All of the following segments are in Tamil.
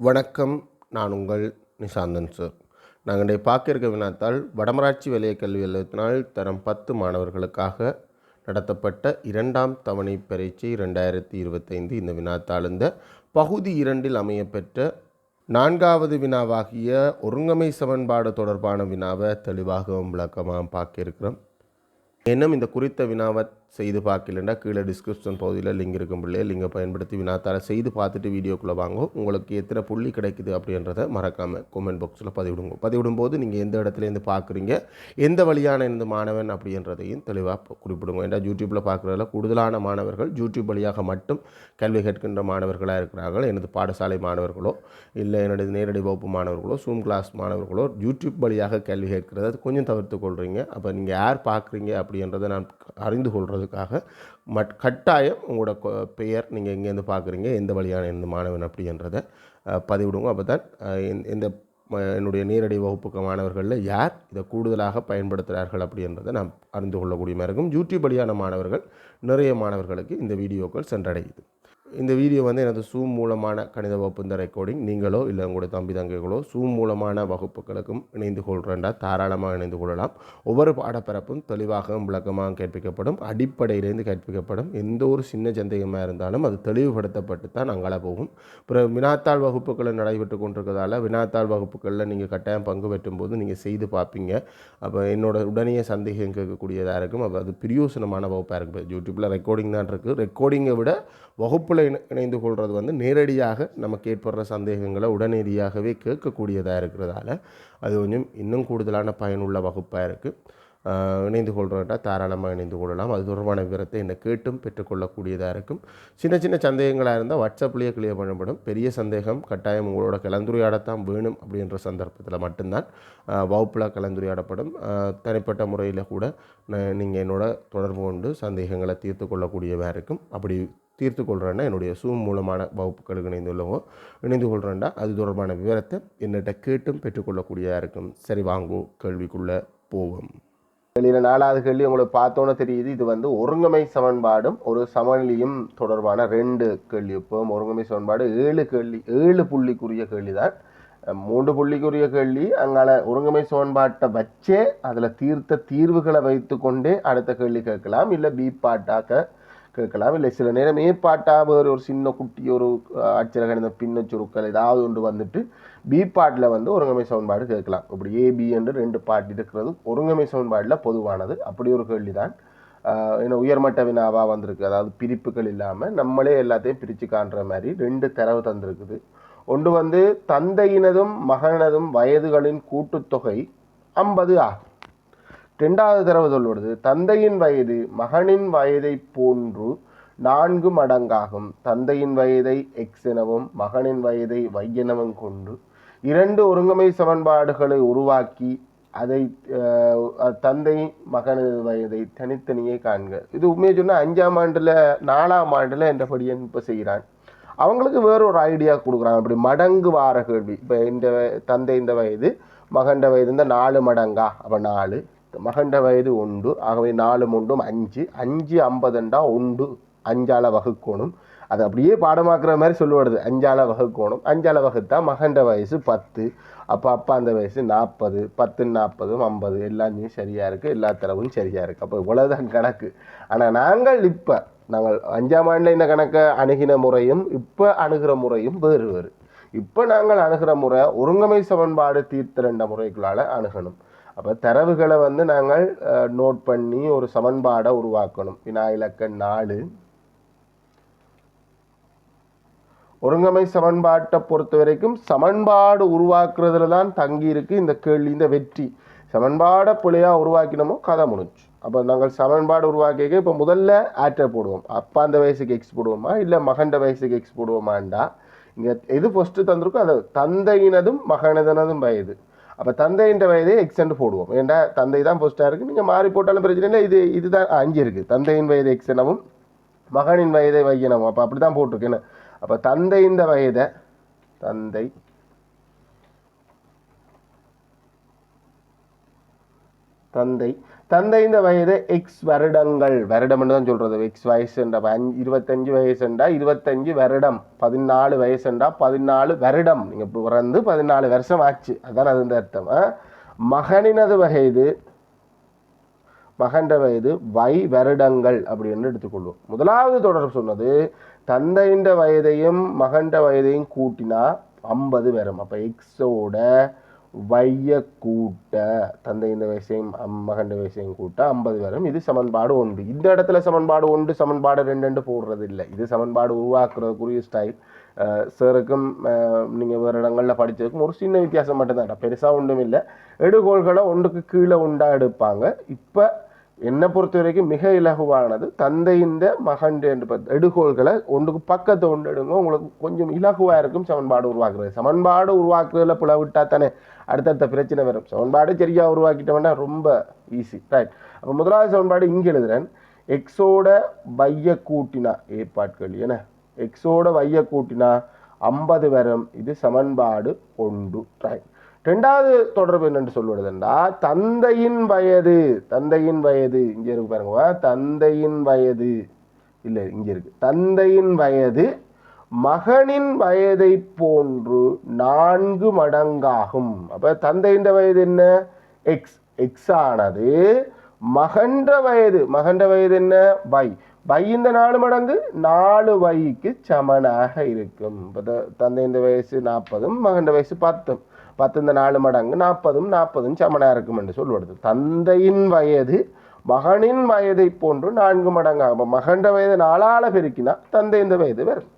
வணக்கம் நான் உங்கள் நிசாந்தன் சார். நாங்கள் இன்றைய பார்க்க இருக்க வினாத்தால் வடமராட்சி வலய கல்வி அலுவலகத்தினால் தரம் பத்து மாணவர்களுக்காக நடத்தப்பட்ட இரண்டாம் தவணை பரீட்சை ரெண்டாயிரத்தி இருபத்தைந்து இந்த வினாத்தால் இந்த பகுதி இரண்டில் அமையப்பெற்ற நான்காவது வினாவாகிய ஒருங்கமை சமன்பாடு தொடர்பான வினாவை தெளிவாகவும் விளக்கமாக பார்க்க இருக்கிறோம். இன்னும் இந்த குறித்த வினாவை செய்து பார்க்கலன்னா கீழே டிஸ்கிரிப்ஷன் பகுதியில் லிங்க் இருக்கும் பிள்ளைய. லிங்கை பயன்படுத்தி வினாத்தார செய்து பார்த்துட்டு வீடியோக்குள்ளே வாங்க. உங்களுக்கு எத்தனை புள்ளி கிடைக்குது அப்படின்றத மறக்காமல் கமெண்ட் பாக்ஸில் பதிவிடுங்க. பதிவிடும்போது நீங்கள் எந்த இடத்துலேருந்து பார்க்குறீங்க எந்த வழியான இந்த மாணவன் அப்படின்றதையும் தெளிவாக குறிப்பிடுங்க. ஏன்னா யூடியூப்பில் பார்க்குறதுல கூடுதலான மாணவர்கள் யூடியூப் வழியாக மட்டும் கல்வி கற்கின்ற மாணவர்களாக இருக்கிறார்கள். எனது பாடசாலை மாணவர்களோ இல்லை என்னுடைய நேரடி வகுப்பு மாணவர்களோ சூம் கிளாஸ் மாணவர்களோ யூடியூப் வழியாக கல்வி கேட்கிறத கொஞ்சம் தவிர்த்து கொள்கிறீங்க அப்போ நீங்கள் யார் பார்க்குறீங்க அப்படின்றத நான் அறிந்து கொள்வதற்காக மட் கட்டாயம் உங்களோட பெயர் நீங்கள் எங்கேருந்து பார்க்குறீங்க. எந்த வழியான எந்த மாணவன் அப்படின்றத பதிவிடுங்க அப்போ தான் இந்த- என்னுடைய நேரடி வகுப்புக்கு மாணவர்களில் யார் இதை கூடுதலாக பயன்படுத்துகிறார்கள் அப்படின்றத நாம் அறிந்து கொள்ளக்கூடிய மாதிரி இருக்கும். யூடியூப் வழியான மாணவர்கள் நிறைய மாணவர்களுக்கு இந்த வீடியோக்கள் சென்றடையுது. இந்த வீடியோ வந்து எனது சூம் மூலமான கணித வகுப்பு இந்த ரெக்கார்டிங் நீங்களோ இல்லை உங்களுடைய தம்பி தங்கைகளோ சூம் மூலமான வகுப்புகளுக்கும் இணைந்து கொள்கிறேன்டா தாராளமாக இணைந்து கொள்ளலாம். ஒவ்வொரு பாடப்பரப்பும் தெளிவாகவும் விளக்கமாக கற்பிக்கப்படும் அடிப்படையிலேருந்து கற்பிக்கப்படும் எந்த ஒரு சின்ன சந்தேகமாக இருந்தாலும் அது தெளிவுபடுத்தப்பட்டு தான் அங்கால போகும். பிறகு வினாத்தாள் வகுப்புகள் நடைபெற்று கொண்டிருக்கிறதால வினாத்தாள் வகுப்புகளில் நீங்கள் கட்டாயம் பங்கு பெற்றும் போது நீங்கள் செய்து பார்ப்பீங்க. அப்போ என்னோட உடனே சந்தேகம் கேட்கக்கூடியதாக இருக்கும். அப்போ அது பிரியோசனமான வகுப்பாக இருக்கும். யூடியூப்பில் ரெக்கார்டிங் தான் இருக்குது ரெக்கார்டிங்கை விட வகுப்பில் இணை இணைந்து கொள்வது வந்து நேரடியாக நமக்கு ஏற்படுற சந்தேகங்களை உடனடியாகவே கேட்கக்கூடியதாக இருக்கிறதால அது கொஞ்சம் இன்னும் கூடுதலான பயனுள்ள வகுப்பாக இருக்குது இணைந்து கொள்கிறோம்னா தாராளமாக இணைந்து கொள்ளலாம். அது தொடர்பான விவரத்தை என்னை கேட்டும் பெற்றுக்கொள்ளக்கூடியதாக இருக்கும். சின்ன சின்ன சந்தேகங்களாக இருந்தால் வாட்ஸ்அப்லேயே கிளியர் பண்ணப்படும். பெரிய சந்தேகம் கட்டாயம் உங்களோட கலந்துரையாடத்தான் வேணும் அப்படின்ற சந்தர்ப்பத்தில் மட்டும்தான் வகுப்பில் கலந்துரையாடப்படும். தனிப்பட்ட முறையில் கூட நீங்கள் என்னோட தொடர்பு கொண்டு சந்தேகங்களை தீர்த்து கொள்ளக்கூடியதாக இருக்கும். அப்படி தீர்த்து கொள்கிறேன்னா என்னுடைய சூம் மூலமான வகுப்புகளுக்கு இணைந்துள்ளவோ இணைந்து கொள்கிறேன்டா அது தொடர்பான விவரத்தை என்னிட்ட கேட்டும் பெற்றுக்கொள்ளக்கூடியதாக இருக்கும் சரி வாங்கோ. கேள்விக்குள்ளே போவோம். வெளியில் நாலாவது கேள்வி உங்களுக்கு பார்த்தோன்னே தெரியுது. இது வந்து ஒருங்கமை சமன்பாடும் ஒரு சமநிலையும் தொடர்பான ரெண்டு கேள்வி. இப்போ ஒருங்கமை சமன்பாடு ஏழு கேள்வி ஏழு புள்ளிக்குரிய கேள்வி தான் மூன்று புள்ளிக்குரிய கேள்வி. அங்கால ஒருங்கமை சமன்பாட்டை வச்சே அதில் தீர்த்த தீர்வுகளை வைத்துக்கொண்டே அடுத்த கேள்வி கேட்கலாம். இல்லை பி பாட்டாக்க கேட்கலாம். இல்லை சில நேரம் ஏப்பாட்டாக வேறு ஒரு சின்ன குட்டி ஒரு அச்சரக இந்த பின்ன சுருக்கள் ஏதாவது ஒன்று வந்துட்டு பி பாட்டில் வந்து ஒருங்கமை சவுன்பாடு கேட்கலாம். இப்படி ஏபி என்று ரெண்டு பாட்டு இருக்கிறது ஒருங்கமை சவுன்பாடில் பொதுவானது. அப்படி ஒரு கேள்வி தான் ஏன்னா உயர்மட்ட வினாவாக வந்திருக்கு. அதாவது பிரிப்புகள் இல்லாமல் நம்மளே எல்லாத்தையும் பிரித்து காண்ற மாதிரி ரெண்டு தரவு தந்திருக்குது. ஒன்று வந்து தந்தையினதும் மகனதும் வயதுகளின் கூட்டுத்தொகை ஐம்பது ஆகும். ரெண்டாவது தரவு சொல்வது தந்தையின் வயது மகனின் வயதை போன்று நான்கு மடங்காகும். தந்தையின் வயதை எக்ஸ் எனவும் மகனின் வயதை வை எனவும் கொண்டு இரண்டு ஒருங்கமை சமன்பாடுகளை உருவாக்கி அதை தந்தை மகனது வயதை தனித்தனியே காண்க. இது உண்மையை சொன்னால் அஞ்சாம் ஆண்டில் நாலாம் ஆண்டில் என்ற படியன் இப்போ செய்கிறான். அவங்களுக்கு வேற ஒரு ஐடியா கொடுக்குறாங்க. அப்படி மடங்கு வார கேள்வி. இப்போ இந்த வய- தந்தை இந்த வயது மகண்ட வயது இந்த நாலு மடங்கா? அப்போ நாலு. மகண்ட வயது உண்டு. ஆகவே நாலு மூண்டும் அஞ்சு. அஞ்சு ஐம்பதுண்டா உண்டு. அஞ்சால வகுக்கோணும். அது அப்படியே பாடமாக்குற மாதிரி சொல்லுவாடுது. அஞ்சால வகுக்கோணும். அஞ்சால வகுத்தா மகண்ட வயசு பத்து. அப்போ அப்பா அந்த வயசு நாற்பது பத்து நாற்பதும் ஐம்பது. எல்லாமே சரியாக இருக்குது எல்லா தரவும் சரியாக இருக்குது அப்போ இவ்வளோதான் கணக்கு. ஆனால் நாங்கள் இப்போ நாங்கள் அஞ்சாம் ஆண்டில் இந்த கணக்கை அணுகின முறையும் இப்போ அணுகிற முறையும் வேறு வேறு. இப்போ நாங்கள் அணுகிற முறை ஒருங்கமை சமன்பாடு தீர்த்திரண்ட முறைகளால் அணுகணும். அப்போ தரவுகளை வந்து நாங்கள் நோட் பண்ணி ஒரு சமன்பாடை உருவாக்கணும். வினா இலக்க நாலு. ஒருங்கமை சமன்பாட்டை பொறுத்த வரைக்கும் சமன்பாடு உருவாக்குறதுல தான் தங்கி இருக்கு இந்த கேள்வி இந்த வெற்றி. சமன்பாடை பிள்ளையாக உருவாக்கினமோ கதை முடிஞ்சு அப்போ நாங்கள் சமன்பாடு உருவாக்கிக்க இப்போ முதல்ல ஆட்டை போடுவோம். அப்பா அந்த வயசுக்கு எக்ஸ் போடுவோமா? இல்லை மகண்ட வயசுக்கு எக்ஸ் போடுவோமாண்டா? இங்கே எது ஃபஸ்ட்டு தந்திருக்கோ அதை தந்தையினதும் மகனதனதும் வயது. அப்போ தந்தைன்ற வயதை எக்ஸ்டெண்ட் போடுவோம். ஏன்டா தந்தை தான் ஃபஸ்ட்டாக இருக்குது நீங்கள் மாறி போட்டாலும் பிரச்சனை இல்லை. இது இதுதான் அஞ்சு இருக்குது தந்தையின் வயது எக்ஸ்டனவும் மகனின் வயதை வையனவும் அப்போ அப்படி தான் போட்டிருக்கேன்னு அப்போ தந்தை இந்த வயதை தந்தை தந்தை தந்தைந்த வயது எக்ஸ் வருடங்கள். வருடம்னு தான் சொல்கிறது எக்ஸ் வயசுண்டா அஞ்சு இருபத்தஞ்சு வயசுண்டா இருபத்தஞ்சு வருடம். பதினாலு வயசுண்டா பதினாலு வருடம். நீங்கள் பிறந்து பதினாலு வருஷம் ஆச்சு. அதான் அது இந்த அர்த்தம் மகனினது வயது மகன்ற வயது வை வருடங்கள் அப்படின்னு எடுத்துக்கொள்வோம். முதலாவது தொடர் சொன்னது தந்தையின் வயதையும் மகன்ற வயதையும் கூட்டினா ஐம்பது வரும் அப்போ எக்ஸோட வைய கூட்ட தந்தையின் வயசையும் அம்- மகண்ட வயசையும் கூட்ட ஐம்பது வரும் இது சமன்பாடு ஒன்று. இந்த இடத்துல சமன்பாடு ஒன்று சமன்பாடு ரெண்டு ரெண்டு போடுறது இல்லை இது சமன்பாடு உருவாக்குறதுக்குரிய ஸ்டைல் சாருக்கும் நீங்கள் வேறு இடங்களில் படித்ததுக்கும் ஒரு சின்ன வித்தியாசம் மட்டும்தான் பெருசாக ஒன்றும் இல்லை எடுகோள்களை ஒன்றுக்கு கீழே உண்டா எடுப்பாங்க. இப்போ என்னை பொறுத்த வரைக்கும் மிக இலகுவானது தந்தையின் மகன் என்று எடுகோள்களை ஒன்றுக்கு பக்கத்தை ஒன்று எடுங்க. உங்களுக்கு கொஞ்சம் இலகுவாக இருக்கும் சமன்பாடு உருவாக்குறது. சமன்பாடு உருவாக்குறதுல பிளவிட்டா தானே? அடுத்தடுத்த பிரச்சனை வரும். சமன்பாடு சரியாக உருவாக்கிட்டோம்னா ரொம்ப ஈஸி ரைட் அப்போ முதலாவது சமன்பாடு இங்கே எழுதுறேன். எக்ஸோட வைய கூட்டினா ஏற்பாட்கள் என்ன? எக்ஸோட வைய கூட்டினா ஐம்பது வரும். இது சமன்பாடு ஒன்று ரைட் ரெண்டாவது தொடர்பு என்னென்று சொல்லுவதுண்டா? தந்தையின் வயது. தந்தையின் வயது. இங்கே இருக்கு பாருங்க தந்தையின் வயது. இல்லை இங்கே இருக்கு. தந்தையின் வயது மகனின் வயதை போன்று நான்கு மடங்காகும். அப்ப தந்தையின் வயது என்ன? எக்ஸ் எக்ஸ் ஆனது மகன்ற வயது. மகன்ற வயது என்ன? வை வை இந்த நாலு மடங்கு நாலு வைக்கு சமனாக இருக்கும். இப்போ தந்தையின் வயசு நாற்பதும் மகன்ற வயசு பத்தும். பத்து இந்த நாலு மடங்கு நாற்பதும் நாற்பதும் சமனாக இருக்கும் என்று சொல்லுவது தந்தையின் வயது மகனின் வயதை போன்று நான்கு மடங்காகும். மகன்ற வயது நாலால பெருக்கினா இந்த வயது வரும்.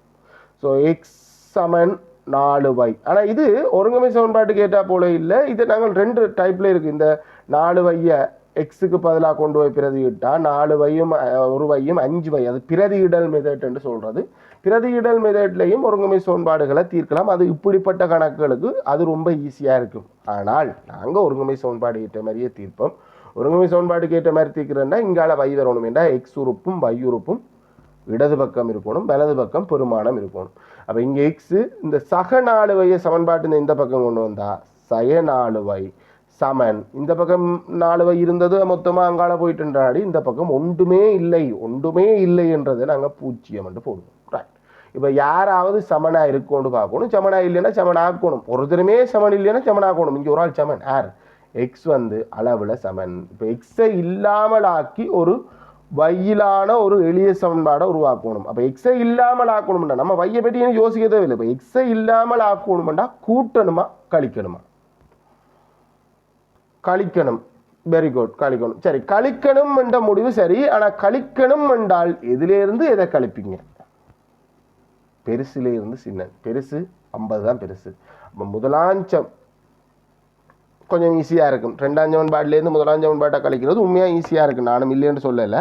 ஸோ எக்ஸ் சமன் நாலு வை ஆனால் இது ஒருங்கமை சமன்பாட்டு கேட்டால் போல இல்லை. இது நாங்கள் ரெண்டு டைப்பில் இருக்குது இந்த நாலு வையை எக்ஸுக்கு பதிலாக கொண்டு போய் பிரதியிட்டால் நாலு வையும் ஒரு வையும் அஞ்சு வை அது பிரதியிடல் மெதட் என்று சொல்கிறது பிரதியிடல் மெதட்லேயும் ஒருங்கமை சமன்பாடுகளை தீர்க்கலாம். அது இப்படிப்பட்ட கணக்குகளுக்கு அது ரொம்ப ஈஸியாக இருக்கும். ஆனால் நாங்கள் ஒருங்கமை சமன்பாடு ஏற்ற மாதிரியே தீர்ப்போம். ஒருங்கமை சமன்பாடுக்கு ஏற்ற மாதிரி தீர்க்கிறேன்னா இங்கால வை வரணும் என்றால் எக்ஸ் உறுப்பும் வை உறுப்பும் இடது பக்கம் இருக்கணும் வலது பக்கம் பெருமானம் இருக்கணும். அப்போ இங்கே எக்ஸு இந்த சக நாலுவையை சமன்பாட்டு இந்த பக்கம் கொண்டு வந்தால் சய நாலுவை சமன். இந்த பக்கம் நாலுவை இருந்தது மொத்தமாக அங்கால போயிட்டுன்றாடி இந்த பக்கம் ஒன்றுமே இல்லை ஒன்றுமே இல்லை என்றதை நாங்கள் பூஜ்ஜியம் என்று போடுவோம். ரைட் இப்போ யாராவது சமனா இருக்கோன்னு பார்க்கணும். சமனா இல்லைன்னா சமன் ஆக்கணும். ஒருத்தருமே சமன் இல்லைன்னா சமன் ஆக்கணும். இங்கே ஒரு ஆள் சமன். யார்? எக்ஸ் வந்து அளவில் சமன். இப்போ எக்ஸை இல்லாமல் ஆக்கி ஒரு வையிலான ஒரு எளிய சமன்பாடை உருவாக்கணும். அப்போ எக்ஸை இல்லாமல் ஆக்கணும்னா நம்ம வையை பற்றி எனக்கு யோசிக்க தேவையில்லை. இப்போ எக்ஸை இல்லாமல் ஆக்கணும்னா கூட்டணுமா கழிக்கணுமா? கழிக்கணும். வெரி குட் கழிக்கணும். சரி கழிக்கணும் என்ற முடிவு சரி. ஆனால் கழிக்கணும் என்றால் எதிலேருந்து எதை கழிப்பீங்க? பெருசுலேருந்து சின்ன. பெருசு ஐம்பது தான் பெருசு. அப்போ முதலாஞ்சம் கொஞ்சம் ஈஸியாக இருக்கும். ரெண்டாம் சமன்பாட்டிலேருந்து முதலாம் சமன்பாட்டை கழிக்கிறது உண்மையாக ஈஸியாக இருக்கும் நானும் இல்லைன்னு சொல்லலை.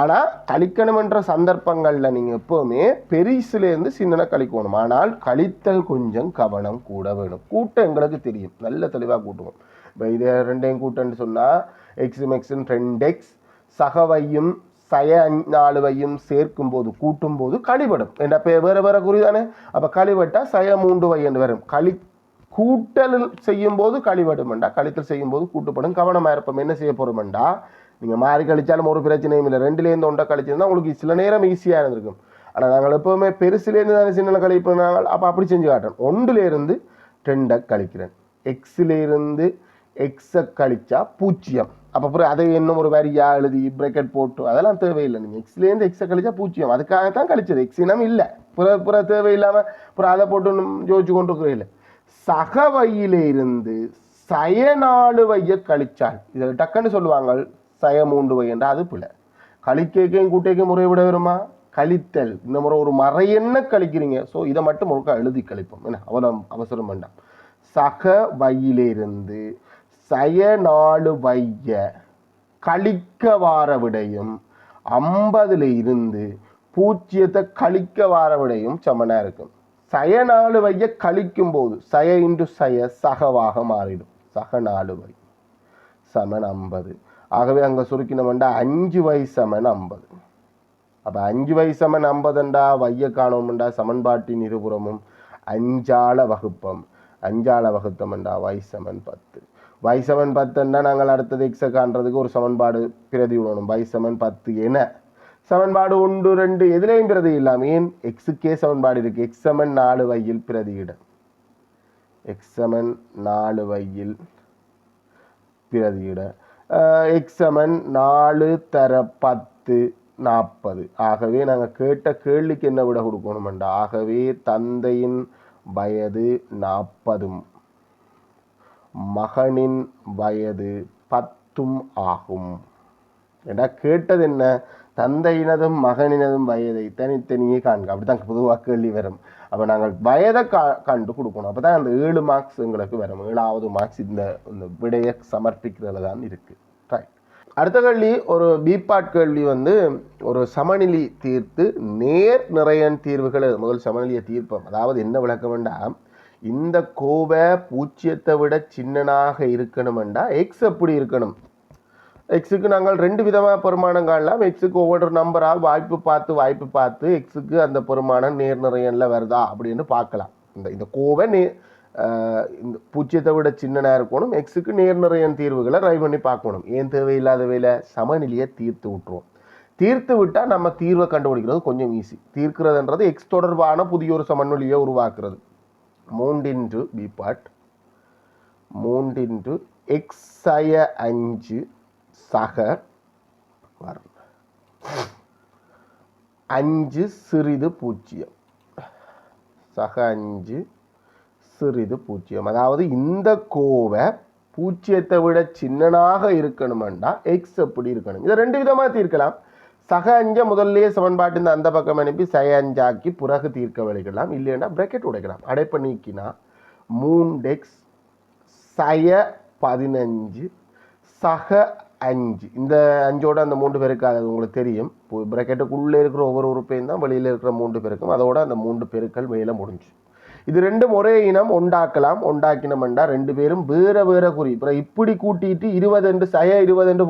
ஆனால் கழிக்கணுமென்ற சந்தர்ப்பங்களில் நீங்கள் எப்போவுமே பெரிசுலேருந்து சின்னனை கழிக்கணும். ஆனால் கழித்தல் கொஞ்சம் கவனம் கூட வேணும். கூட்டம் எங்களுக்கு தெரியும். நல்ல தெளிவாக கூட்டுவோம். இப்போ இதை ரெண்டையும் கூட்டம்னு சொன்னால் எக்ஸும் எக்ஸும் ரெண்டு எக்ஸ் சகவையும் சய நாலுவையும் நாலு வையும் சேர்க்கும் போது கூட்டும் போது கழிபடும். என்ன இப்போ வேறு வேறு குறிதானே? அப்போ கழிவட்டால் சய மூன்று வை என்று வரும். களி கூட்டல் செய்யும் போது கழிவடுமெண்டா கழித்தல் செய்யும் போது கூட்டுப்படும் கவனமாக இருப்போம். என்ன செய்ய போகிறோமெண்டா நீங்கள் மாறி கழிச்சாலும் ஒரு பிரச்சனையும் இல்லை. ரெண்டுலேருந்து ஒன்றை கழிச்சிருந்தா உங்களுக்கு சில நேரம் ஈஸியாக இருந்திருக்கும். ஆனால் நாங்கள் எப்போவுமே பெருசுலேருந்து தானே சின்ன கழிப்போம் நாங்கள். அப்போ அப்படி செஞ்சு காட்டுறோம் ஒன்றுலேருந்து ரெண்டை கழிக்கிறேன். எக்ஸிலேருந்து எக்ஸை கழிச்சா பூஜ்ஜியம். அப்போ அப்புறம் அதை இன்னும் ஒரு வரியாக எழுதி பிரேக்கெட் போட்டு அதெல்லாம் தேவையில்லை. நீங்கள் எக்ஸ்லேருந்து எக்ஸை கழிச்சா பூஜ்ஜியம். அதுக்காக தான் கழிச்சது எக்ஸினம் இல்லை. புற புற தேவையில்லாமல் அப்புறம் அதை போட்டு ஒண்ணும் யோசிச்சு கொண்டு இருக்கிற இல்லை. சகவையிலிருந்து சயநாலு வைய கழிச்சால் இதில் டக்குன்னு சொல்லுவாங்க சயமூண்டு மூன்று அது பிள்ளை கழிக்கைக்கும் கூட்டைக்கும் முறை விட வருமா கழித்தல். இந்த முறை ஒரு மறையென்ன கழிக்கிறீங்க? ஸோ இதை மட்டும் முழுக்க எழுதி கழிப்போம். என்ன? அவ்வளோ அவசரம் வேண்டாம். சக வையிலிருந்து சயநாலு வைய கழிக்க வார விடையும் ஐம்பதுல இருந்து பூஜ்ஜியத்தை கழிக்க வார விடையும் சமனாக இருக்கும். சய வைய கழிக்கும் போது சய இன்று சய சகவாக மாறிடும். சக நாலு வை சமன் ஐம்பது ஆகவே அங்கே சுருக்கினோம்டா அஞ்சு வை சமன் ஐம்பது அப்போ அஞ்சு வை சமன் ஐம்பதுண்டா வைய காணோம்டா சமன்பாட்டின் இருபுறமும் அஞ்சால வகுப்பம். அஞ்சால வகுத்தம்டா வை சமன் பத்து. y சமன் பத்துன்னா நாங்கள் அடுத்தது எக்ஸை காண்றதுக்கு ஒரு சமன்பாடு பிரதி விடணும் வைசமன் சமன் பத்து என. சமன்பாடு ஒன்று ரெண்டு எதுலேயும் பிரதி இல்லாமல் ஏன் எக்ஸுக்கே சமன்பாடு இருக்கு. எக்ஸ் சமன் நாலு வையில் பிரதியிட எக்ஸ் சமன் நாலு வையில் பிரதியிட எக்ஸ் சமன் நாலு தர பத்து நாற்பது ஆகவே நாங்கள் கேட்ட கேள்விக்கு என்ன விட கொடுக்கணுமெண்டா? ஆகவே தந்தையின் வயது நாற்பதும் மகனின் வயது பத்தும் ஆகும். ஏடா கேட்டது என்ன? தந்தையினதும் மகனினதும் வயதை தனித்தனியே காண்க. அப்படிதான் பொதுவாக கேள்வி வரும். அப்போ நாங்கள் வயதை கா கண்டு கொடுக்கணும். அப்போ தான் அந்த ஏழு மார்க்ஸ் எங்களுக்கு வரும். ஏழாவது மார்க்ஸ் இந்த இந்த விடையை சமர்ப்பிக்கிறதுல தான் இருக்குது ரைட் அடுத்த கேள்வி ஒரு பிபாட் கேள்வி வந்து ஒரு சமநிலை தீர்த்து நேர் நிறையன் தீர்வுகள் முதல் சமநிலையை தீர்ப்போம். அதாவது என்ன விளக்க வேண்டாம் இந்த கோவை பூச்சியத்தை விட சின்னனாக இருக்கணுமெண்டா எக்ஸ் எப்படி இருக்கணும்? எக்ஸுக்கு நாங்கள் ரெண்டு விதமாக பெருமானம் காணலாம் எக்ஸுக்கு ஒவ்வொரு நம்பராக வாய்ப்பு பார்த்து வாய்ப்பு பார்த்து எக்ஸுக்கு அந்த பெருமானம் நேர்நிறையனில் வருதா அப்படின்னு பார்க்கலாம். இந்த இந்த கோவை நே இந்த பூச்சியத்தை விட சின்னனாக இருக்கணும். எக்ஸுக்கு நேர் நிறையன் தீர்வுகளை ட்ரை பண்ணி பார்க்கணும். ஏன் தேவையில்லாத வேலை? சமநிலையை தீர்த்து விட்டுருவோம் தீர்த்து விட்டால் நம்ம தீர்வை கண்டுபிடிக்கிறது கொஞ்சம் ஈஸி தீர்க்கிறதுன்றது எக்ஸ் தொடர்பான புதிய ஒரு சமநிலையை உருவாக்குறது. மூன்றின்ட்டு பி பார்ட் எக்ஸ் எக்ஸய அஞ்சு. சக வரும். அஞ்சு சிறிது பூஜ்ஜியம். சக அஞ்சு சிறிது பூஜ்ஜியம். அதாவது இந்த கோவை பூஜ்ஜியத்தை விட சின்னனாக இருக்கணுமெண்டா எக்ஸ் எப்படி இருக்கணும்? இதை ரெண்டு விதமாக தீர்க்கலாம். சக அஞ்சை முதல்லயே சமன்பாட்டின் அந்த பக்கம் அனுப்பி சய அஞ்சாக்கி பிறகு தீர்க்க வழிக்கலாம் இல்லைன்னா பிரக்கெட் உடைக்கலாம். அடைப்பை நீக்கினா மூண்டெக்ஸ் சய பதினஞ்சு சக அஞ்சு. இந்த அஞ்சோட அந்த மூன்று பேருக்கு அது உங்களுக்கு தெரியும். இப்போ பிரக்கெட்டுக்குள்ளே இருக்கிற ஒவ்வொரு உறுப்பையும் தான் வெளியில் இருக்கிற மூன்று பேருக்கும் அதோட அந்த மூன்று பெருக்கள் மேலே முடிஞ்சு. இது ரெண்டும் ஒரே இனம் உண்டாக்கலாம். உண்டாக்கினோம்டா ரெண்டு பேரும் வேற வேற குறி. இப்போ இப்படி கூட்டிட்டு இருபது என்று சய இருபது என்று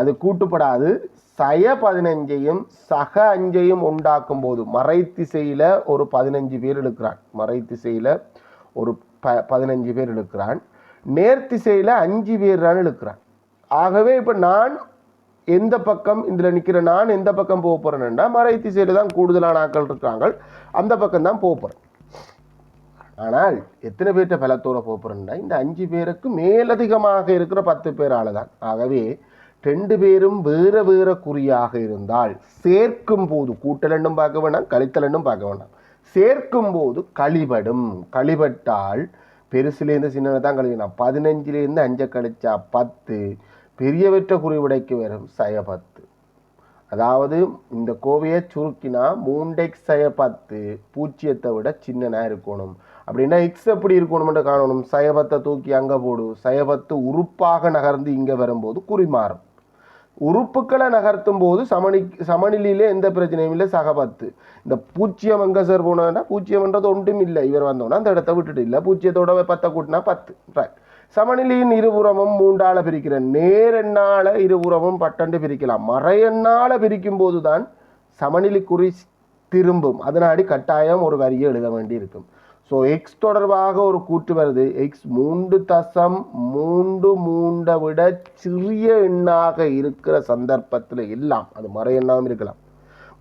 அது கூட்டுப்படாது. சய பதினஞ்சையும் சக அஞ்சையும் உண்டாக்கும் போது மறை திசையில் ஒரு பதினஞ்சு பேர் எடுக்கிறான் மறை திசையில் ஒரு ப பதினஞ்சு பேர் எடுக்கிறான் நேர்த்திசையில் அஞ்சு பேர் தான் எடுக்கிறான் ஆகவே இப்போ நான் எந்த பக்கம் இதில் நிற்கிற நான் எந்த பக்கம் போக போகிறேன்னா மறை திசையில் தான் கூடுதலான ஆட்கள் இருக்கிறாங்க அந்த பக்கம் தான் போக போகிறேன் ஆனால் எத்தனை பேர்கிட்ட பலத்தோட போக போகிறேன்னா இந்த அஞ்சு பேருக்கு மேலதிகமாக இருக்கிற பத்து பேரால் தான். ஆகவே ரெண்டு பேரும் வேற வேற குறியாக இருந்தால் சேர்க்கும் போது கூட்டலன்னும் பார்க்க வேண்டாம் கழித்தலன்னும் பார்க்க வேண்டாம். சேர்க்கும் போது கழிபடும். கழிபட்டால் பெருசுலேருந்து சின்னதை தான் கழிக்கணும் பதினஞ்சுலேருந்து அஞ்சை கழிச்சா பத்து. பெரியவற்ற குறிவிடைக்கு வரும் சய பத்து. அதாவது இந்த கோவையை சுருக்கினா மூண்டெக்ஸ் சய பத்து பூச்சியத்தை விட சின்னனாக இருக்கணும். அப்படின்னா எக்ஸ் எப்படி இருக்கணும்னு காணணும். சயபத்தை தூக்கி அங்கே போடு. சயபத்து உறுப்பாக நகர்ந்து இங்கே வரும்போது குறி மாறும் உறுப்புக்களை நகர்த்தும் போது சமணி சமநிலையிலே எந்த பிரச்சனையும் இல்லை சகபத்து இந்த பூச்சியம் எங்கே சார் போனதுன்னா பூச்சியம்ன்றது ஒன்றும் இல்லை. இவர் வந்தோன்னா அந்த இடத்த விட்டுட்டு இல்லை. பூச்சியத்தோட பத்தை கூட்டினா பத்து. ரைட் சமநிலையின் இருபுறமும் மூண்டால பிரிக்கிற நேரெண்ணால இருபுறமும் பட்டண்டு பிரிக்கலாம். மறையெண்ணால பிரிக்கும் போது தான் சமநிலை குறி திரும்பும். அதனாடி கட்டாயம் ஒரு வரியை எழுத வேண்டி இருக்கும் ஸோ எக்ஸ் தொடர்பாக ஒரு கூற்று வருது. எக்ஸ் மூன்று தசம் மூன்று மூண்டை விட சிறிய எண்ணாக இருக்கிற சந்தர்ப்பத்தில் எல்லாம் அது மறை எண்ணாகவும் இருக்கலாம்.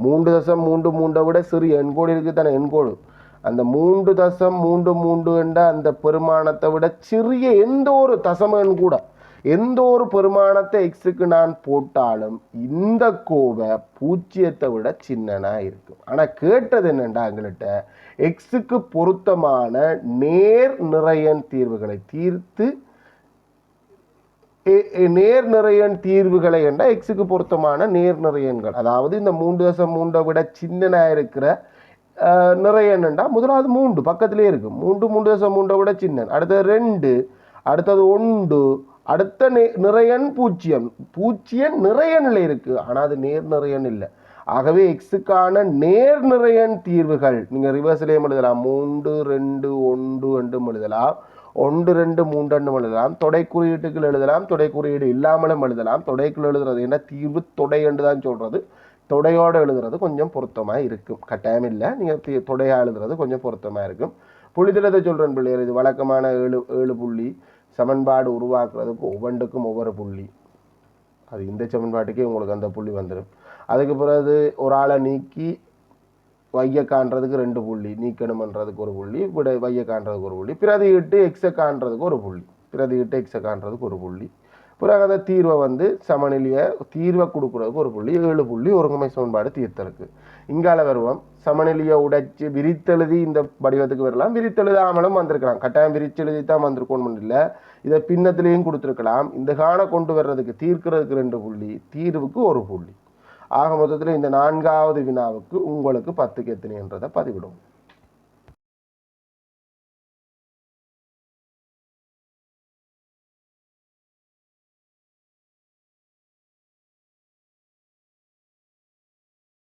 மூன்று தசம் மூன்று மூண்டை விட சிறிய எண்கோடு இருக்குது தானே எண்கோடு அந்த மூன்று தசம் மூன்று மூன்று என்ற அந்த பெருமானத்தை விட சிறிய எந்த ஒரு தசம எண் கூட எந்த ஒரு பெருமானத்தை எக்ஸுக்கு நான் போட்டாலும் இந்த கோவை பூஜ்ஜியத்தை விட சின்னனாக இருக்கும். ஆனால் கேட்டது என்னென்னா எங்கள்கிட்ட எக்ஸுக்கு பொருத்தமான நேர் நிறையன் தீர்வுகளை தீர்த்து நேர் நிறையன் தீர்வுகளை என்ற எக்ஸுக்கு பொருத்தமான நேர் நிறையன்கள். அதாவது இந்த மூன்று தசம் மூன்றை விட சின்னனாக இருக்கிற அஹ், முதலாவது மூன்று பக்கத்திலே இருக்கு மூன்று மூன்று தசம் மூன்றை விட சின்னன். அடுத்தது ரெண்டு அடுத்தது ஒன்று அடுத்த நே நிறையன் பூஜ்ஜியம் பூஜ்ஜியம் நிறையன்ல இருக்கு. ஆனால் அது நேர் நிறையன் இல்லை. ஆகவே எக்ஸுக்கான நேர் நிறையன் தீர்வுகள் நீங்கள் ரிவர்ஸ்லேயும் எழுதலாம். மூன்று ரெண்டு ஒன்று ரெண்டும் எழுதலாம். ஒன்று ரெண்டு மூன்று எழுதலாம். தொடை குறியீட்டுகள் எழுதலாம். தொடை குறியீடு இல்லாமலும் எழுதலாம். தொடைக்குள் எழுதுறது என்ன? தீர்வு தொடை என்று தான் சொல்கிறது தொடையோடு எழுதுறது கொஞ்சம் பொருத்தமாக இருக்கும். கட்டாயம் இல்லை. நீங்கள் தொடையாக எழுதுறது கொஞ்சம் பொருத்தமாக இருக்கும். புள்ளித்தலத்தை சொல்கிறேன் பிள்ளையர் இது வழக்கமான ஏழு ஏழு புள்ளி. சமன்பாடு உருவாக்குறதுக்கு ஒவ்வொன்றுக்கும் ஒவ்வொரு புள்ளி. அது இந்த சமன்பாட்டுக்கே உங்களுக்கு அந்த புள்ளி வந்துடும் அதுக்கு பிறகு ஒரு ஆளை நீக்கி வைய காண்றதுக்கு ரெண்டு புள்ளி நீக்கணுமன்றதுக்கு ஒரு புள்ளி விட வைய காண்றதுக்கு ஒரு புள்ளி பிரதிகிட்டு எக்ஸை காண்றதுக்கு ஒரு புள்ளி பிரதிகிட்டு எக்ஸை காண்றதுக்கு ஒரு புள்ளி. பிறகு அந்த தீர்வை வந்து சமநிலையை தீர்வை கொடுக்குறதுக்கு ஒரு புள்ளி ஏழு புள்ளி ஒருங்கமை சமன்பாடு தீர்த்தருக்கு. இங்கால வருவோம். சமநிலையை உடைச்சு விரித்தெழுதி இந்த வடிவத்துக்கு வரலாம். விரித்தெழுதாமலும் வந்திருக்கலாம். கட்டாயம் விரிச்செழுதி தான் வந்திருக்கணும் இல்லை. இதை பின்னத்திலையும் கொடுத்துருக்கலாம். இந்த காண கொண்டு வர்றதுக்கு தீர்க்கிறதுக்கு ரெண்டு புள்ளி தீர்வுக்கு ஒரு புள்ளி. ஆக மொத்தத்தில் இந்த நான்காவது வினாவுக்கு உங்களுக்கு பத்துக்கு எத்தனைன்றதை பதிவிடும்